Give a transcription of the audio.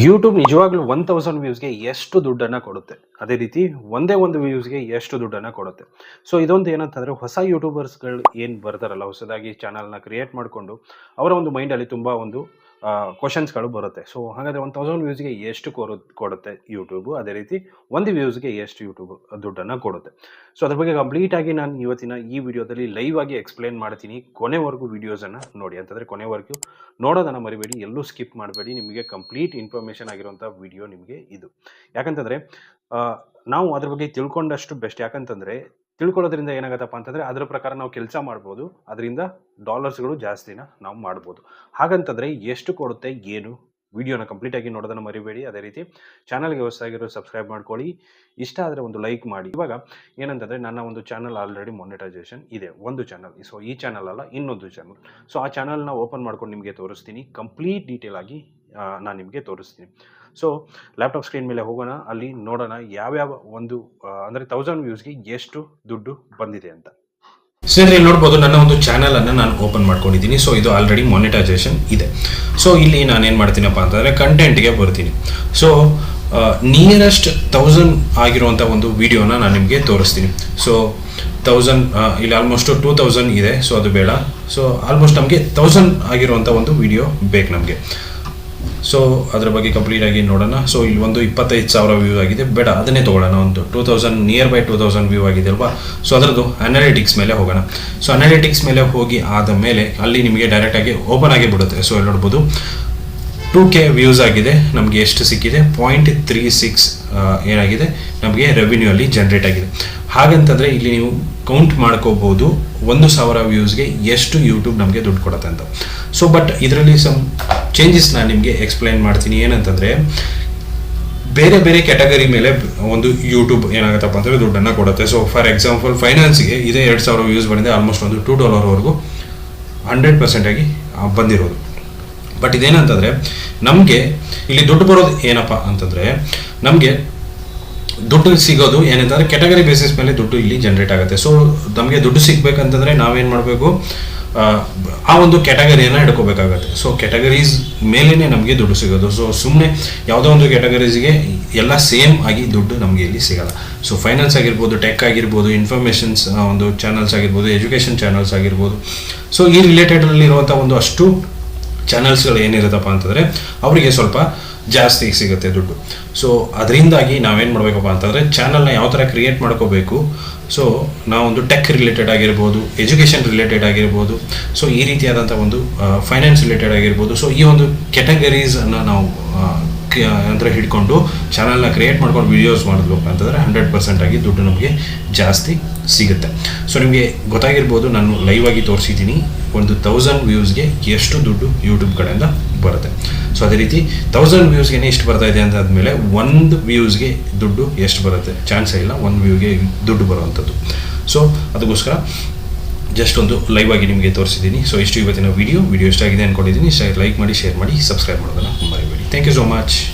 YouTube ನಿಜವಾಗ್ಲೂ one thousand ವ್ಯೂಸ್ಗೆ ಎಷ್ಟು ದುಡ್ಡನ್ನು ಕೊಡುತ್ತೆ? ಅದೇ ರೀತಿ ಒಂದೇ ಒಂದು ವ್ಯೂಸ್ಗೆ ಎಷ್ಟು ದುಡ್ಡನ್ನು ಕೊಡುತ್ತೆ? ಸೊ ಇದೊಂದು ಏನಂತಂದರೆ ಹೊಸ ಯೂಟ್ಯೂಬರ್ಸ್ಗಳು ಏನು ಬರ್ತಾರಲ್ಲ, ಹೊಸದಾಗಿ ಚಾನಲ್ನ ಕ್ರಿಯೇಟ್ ಮಾಡಿಕೊಂಡು, ಅವರ ಒಂದು ಮೈಂಡಲ್ಲಿ ತುಂಬ ಒಂದು ಕ್ವಶನ್ಸ್ಗಳು ಬರುತ್ತೆ. ಸೊ ಹಾಗಾದರೆ ಒನ್ ತೌಸಂಡ್ ವ್ಯೂಸ್ಗೆ ಎಷ್ಟು ಕೊಡುತ್ತೆ ಯೂಟ್ಯೂಬು ಅದೇ ರೀತಿ ಒಂದು ವ್ಯೂಸ್ಗೆ ಎಷ್ಟು ಯೂಟ್ಯೂಬ್ ದುಡ್ಡನ್ನು ಕೊಡುತ್ತೆ? ಸೊ ಅದ್ರ ಬಗ್ಗೆ ಕಂಪ್ಲೀಟಾಗಿ ನಾನು ಇವತ್ತಿನ ಈ ವಿಡಿಯೋದಲ್ಲಿ ಲೈವ್ ಆಗಿ ಎಕ್ಸ್ಪ್ಲೇನ್ ಮಾಡ್ತೀನಿ. ಕೊನೆವರೆಗೂ ವೀಡಿಯೋಸನ್ನು ನೋಡಿ. ಅಂತಂದರೆ ಕೊನೆವರೆಗೂ ನೋಡೋದನ್ನು ಮರಿಬೇಡಿ. ಎಲ್ಲೂ ಸ್ಕಿಪ್ ಮಾಡಬೇಡಿ. ನಿಮಗೆ ಕಂಪ್ಲೀಟ್ ಇನ್ಫಾರ್ಮೇಷನ್ ಆಗಿರುವಂಥ ವಿಡಿಯೋ ನಿಮಗೆ ಇದು. ಯಾಕಂತಂದರೆ ನಾವು ಅದ್ರ ಬಗ್ಗೆ ತಿಳ್ಕೊಂಡಷ್ಟು ಬೆಸ್ಟ್. ಯಾಕಂತಂದರೆ ತಿಳ್ಕೊಳ್ಳೋದ್ರಿಂದ ಏನಾಗತ್ತಪ್ಪ ಅಂತಂದರೆ ಅದರ ಪ್ರಕಾರ ನಾವು ಕೆಲಸ ಮಾಡ್ಬೋದು. ಅದರಿಂದ ಡಾಲರ್ಸ್ಗಳು ಜಾಸ್ತಿನ ನಾವು ಮಾಡ್ಬೋದು. ಹಾಗಂತಂದರೆ ಎಷ್ಟು ಕೊಡುತ್ತೆ, ಏನು? ವಿಡಿಯೋನ ಕಂಪ್ಲೀಟಾಗಿ ನೋಡೋದನ್ನು ಮರಿಬೇಡಿ. ಅದೇ ರೀತಿ ಚಾನಲ್ಗೆ ಹೊಸದಾಗಿರೋ ಸಬ್ಸ್ಕ್ರೈಬ್ ಮಾಡ್ಕೊಳ್ಳಿ. ಇಷ್ಟ ಆದರೆ ಒಂದು ಲೈಕ್ ಮಾಡಿ. ಇವಾಗ ಏನಂತಂದರೆ ನನ್ನ ಒಂದು ಚಾನಲ್ ಆಲ್ರೆಡಿ ಮೊನಿಟೈಸೇಷನ್ ಇದೆ. ಒಂದು ಚಾನಲ್ ಸೊ ಈ ಚಾನಲ್ ಅಲ್ಲ, ಇನ್ನೊಂದು ಚಾನಲ್ ಸೊ ಆ ಚಾನಲ್ನ ಓಪನ್ ಮಾಡ್ಕೊಂಡು ನಿಮಗೆ ತೋರಿಸ್ತೀನಿ. ಕಂಪ್ಲೀಟ್ ಡೀಟೇಲ್ ಆಗಿ ನಾನು ನಿಮಗೆ ತೋರಿಸ್ತೀನಿ. ಸೊ ಲ್ಯಾಪ್ಟಾಪ್ ಸ್ಕ್ರೀನ್ ಮೇಲೆ ಹೋಗೋಣ. ಅಲ್ಲಿ ನೋಡೋಣ ಯಾವ್ಯಾವ ಒಂದು ಅಂದರೆ ತೌಸಂಡ್ ವ್ಯೂಸ್ಗೆ ಎಷ್ಟು ದುಡ್ಡು ಬಂದಿದೆ ಅಂತ. ಸ್ನೇಹಿತರೆ ಇಲ್ಲಿ ನೋಡ್ಬೋದು, ನನ್ನ ಒಂದು ಚಾನಲ್ ಅನ್ನು ನಾನು ಓಪನ್ ಮಾಡ್ಕೊಂಡಿದ್ದೀನಿ. ಸೊ ಇದು ಆಲ್ರೆಡಿ ಮಾನಿಟೈಸೇಷನ್ ಇದೆ. ಸೊ ಇಲ್ಲಿ ನಾನು ಏನು ಮಾಡ್ತೀನಪ್ಪ ಅಂತಂದರೆ ಕಂಟೆಂಟ್ಗೆ ಬರ್ತೀನಿ. ಸೊ ನಿಯರೆಸ್ಟ್ ತೌಸಂಡ್ ಆಗಿರುವಂಥ ಒಂದು ವಿಡಿಯೋನ ನಾನು ನಿಮಗೆ ತೋರಿಸ್ತೀನಿ. ಸೊ ತೌಸಂಡ್ ಇಲ್ಲಿ ಆಲ್ಮೋಸ್ಟ್ ಟೂ ತೌಸಂಡ್ ಇದೆ. ಸೊ ಅದು ಬೇಡ. ಸೊ ಆಲ್ಮೋಸ್ಟ್ ನಮಗೆ ತೌಸಂಡ್ ಆಗಿರುವಂಥ ಒಂದು ವಿಡಿಯೋ ಬೇಕು ನಮಗೆ. ಸೊ ಅದರ ಬಗ್ಗೆ ಕಂಪ್ಲೀಟ್ ಆಗಿ ನೋಡೋಣ. ಸೊ ಇಲ್ಲಿ ಒಂದು ಇಪ್ಪತ್ತೈದು ಸಾವಿರ ವ್ಯೂ ಆಗಿದೆ. ಬೇಡ, ಅದನ್ನೇ ತೊಗೊಳ್ಳೋಣ. ಒಂದು two thousand nearby two thousand view ಆಗಿದೆ ಅಲ್ವಾ? ಸೊ ಅದರದ್ದು ಅನಾಲಿಟಿಕ್ಸ್ ಮೇಲೆ ಹೋಗೋಣ. ಸೊ ಅನಾಲಿಟಿಕ್ಸ್ ಮೇಲೆ ಹೋಗಿ ಆದ ಮೇಲೆ ಅಲ್ಲಿ ನಿಮಗೆ ಡೈರೆಕ್ಟಾಗಿ ಓಪನ್ ಆಗಿ ಬಿಡುತ್ತೆ. ಸೊ ಇಲ್ಲಿ ನೋಡ್ಬೋದು. ಟೂ ಕೆ ವ್ಯೂಸ್ ಆಗಿದೆ. ನಮಗೆ ಎಷ್ಟು ಸಿಕ್ಕಿದೆ? ಪಾಯಿಂಟ್ ತ್ರೀ ಸಿಕ್ಸ್ ಏನಾಗಿದೆ? ನಮಗೆ ರೆವಿನ್ಯೂ ಅಲ್ಲಿ ಜನ್ರೇಟ್ ಆಗಿದೆ. ಹಾಗಂತಂದರೆ ಇಲ್ಲಿ ನೀವು ಕೌಂಟ್ ಮಾಡ್ಕೋಬೋದು ಒಂದು ಸಾವಿರ ವ್ಯೂಸ್ಗೆ ಎಷ್ಟು ಯೂಟ್ಯೂಬ್ ನಮಗೆ ದುಡ್ಡು ಕೊಡುತ್ತೆ ಅಂತ. ಸೊ ಬಟ್ ಇದರಲ್ಲಿ ಸಮ್ ಚೇಂಜಸ್ ನಾನು ನಿಮಗೆ ಎಕ್ಸ್ಪ್ಲೈನ್ ಮಾಡ್ತೀನಿ. ಏನಂತಂದರೆ, ಬೇರೆ ಬೇರೆ ಕ್ಯಾಟಗರಿ ಮೇಲೆ ಒಂದು ಯೂಟ್ಯೂಬ್ ಏನಾಗುತ್ತಪ್ಪ ಅಂದರೆ ದುಡ್ಡನ್ನು ಕೊಡುತ್ತೆ. ಸೊ ಫಾರ್ ಎಕ್ಸಾಂಪಲ್ ಫೈನಾನ್ಸ್ಗೆ ಇದೇ ಎರಡು ಸಾವಿರ ವ್ಯೂಸ್ ಬಂದಿದೆ ಆಲ್ಮೋಸ್ಟ್ ಒಂದು ಟೂ ಡಾಲರ್ವರೆಗೂ ಹಂಡ್ರೆಡ್ ಪರ್ಸೆಂಟಾಗಿ ಬಂದಿರೋದು. ಬಟ್ ಇದೇನಂತಂದರೆ, ನಮಗೆ ಇಲ್ಲಿ ದುಡ್ಡು ಬರೋದು ಏನಪ್ಪ ಅಂತಂದರೆ, ನಮಗೆ ದುಡ್ಡು ಸಿಗೋದು ಏನಂತಂದರೆ ಕ್ಯಾಟಗರಿ ಬೇಸಿಸ್ ಮೇಲೆ ದುಡ್ಡು ಇಲ್ಲಿ ಜನ್ರೇಟ್ ಆಗುತ್ತೆ. ಸೊ ನಮಗೆ ದುಡ್ಡು ಸಿಗ್ಬೇಕಂತಂದರೆ ನಾವೇನು ಮಾಡಬೇಕು? ಆ ಒಂದು ಕ್ಯಾಟಗರಿಯನ್ನು ಹಿಡ್ಕೋಬೇಕಾಗತ್ತೆ. ಸೊ ಕ್ಯಾಟಗರೀಸ್ ಮೇಲೇ ನಮಗೆ ದುಡ್ಡು ಸಿಗೋದು. ಸೊ ಸುಮ್ಮನೆ ಯಾವುದೋ ಒಂದು ಕ್ಯಾಟಗರೀಸ್ಗೆ ಎಲ್ಲ ಸೇಮ್ ಆಗಿ ದುಡ್ಡು ನಮಗೆ ಇಲ್ಲಿ ಸಿಗಲ್ಲ. ಸೊ ಫೈನಾನ್ಸ್ ಆಗಿರ್ಬೋದು ಟೆಕ್ ಆಗಿರ್ಬೋದು ಇನ್ಫಾರ್ಮೇಷನ್ಸ್ ಒಂದು ಚಾನಲ್ಸ್ ಆಗಿರ್ಬೋದು ಎಜುಕೇಷನ್ ಚಾನಲ್ಸ್ ಆಗಿರ್ಬೋದು. ಸೊ ಈ ರಿಲೇಟೆಡಲ್ಲಿರುವಂಥ ಒಂದು ಅಷ್ಟು ಚಾನಲ್ಸ್ಗಳು ಏನಿರುತ್ತಪ್ಪ ಅಂತಂದರೆ, ಅವರಿಗೆ ಸ್ವಲ್ಪ ಜಾಸ್ತಿ ಸಿಗುತ್ತೆ ದುಡ್ಡು. ಸೊ ಅದರಿಂದಾಗಿ ನಾವೇನು ಮಾಡಬೇಕಪ್ಪ ಅಂತಂದರೆ ಚಾನಲ್ನ ಯಾವ ಥರ ಕ್ರಿಯೇಟ್ ಮಾಡ್ಕೋಬೇಕು ಸೊ ನಾವೊಂದು ಟೆಕ್ ರಿಲೇಟೆಡ್ ಆಗಿರ್ಬೋದು ಎಜುಕೇಷನ್ ರಿಲೇಟೆಡ್ ಆಗಿರ್ಬೋದು ಸೊ ಈ ರೀತಿಯಾದಂಥ ಒಂದು ಫೈನಾನ್ಸ್ ರಿಲೇಟೆಡ್ ಆಗಿರ್ಬೋದು ಸೊ ಈ ಒಂದು ಕೆಟಗರೀಸನ್ನು ನಾವು ಅಂದರೆ ಹಿಡ್ಕೊಂಡು ಚಾನಲ್ನ ಕ್ರಿಯೇಟ್ ಮಾಡ್ಕೊಂಡು ವೀಡಿಯೋಸ್ ಮಾಡಬೇಕು ಅಂತಂದರೆ ಹಂಡ್ರೆಡ್ ಪರ್ಸೆಂಟ್ ಆಗಿ ದುಡ್ಡು ನಮಗೆ ಜಾಸ್ತಿ ಸಿಗುತ್ತೆ. ಸೊ ನಿಮಗೆ ಗೊತ್ತಾಗಿರ್ಬೋದು, ನಾನು ಲೈವ್ ಆಗಿ ತೋರಿಸಿದ್ದೀನಿ. ಒಂದು ತೌಸಂಡ್ ವ್ಯೂಸ್ಗೆ ಎಷ್ಟು ದುಡ್ಡು ಯೂಟ್ಯೂಬ್ ಕಡೆಯಿಂದ ಬರುತ್ತೆ. ಸೊ ಅದೇ ರೀತಿ ತೌಸಂಡ್ ವ್ಯೂಸ್ಗೆ ಎಷ್ಟು ಬರ್ತಾ ಇದೆ ಅಂತ ಆದಮೇಲೆ ಒಂದು ವ್ಯೂಸ್ಗೆ ದುಡ್ಡು ಎಷ್ಟು ಬರುತ್ತೆ? ಚಾನ್ಸೇ ಇಲ್ಲ, ಒಂದು ವ್ಯೂಗೆ ದುಡ್ಡು ಬರುವಂಥದ್ದು ಸೊ ಅದಕ್ಕೋಸ್ಕರ ಜಸ್ಟ್ ಒಂದು ಲೈವ್ ಆಗಿ ನಿಮಗೆ ತೋರಿಸಿದ್ದೀನಿ. ಸೊ ಇಷ್ಟು ಇವತ್ತಿನ ವಿಡಿಯೋ ವಿಡಿಯೋ ಇಷ್ಟ ಆಗಿದೆ ಅಂದ್ಕೊಂಡಿದ್ದೀನಿ ಲೈಕ್ ಮಾಡಿ ಶೇರ್ ಮಾಡಿ ಸಬ್ಸ್ಕ್ರೈಬ್ ಮಾಡೋದನ್ನು ಮರಿಬೇಡಿ ಥ್ಯಾಂಕ್ ಯು ಸೋ ಮಚ್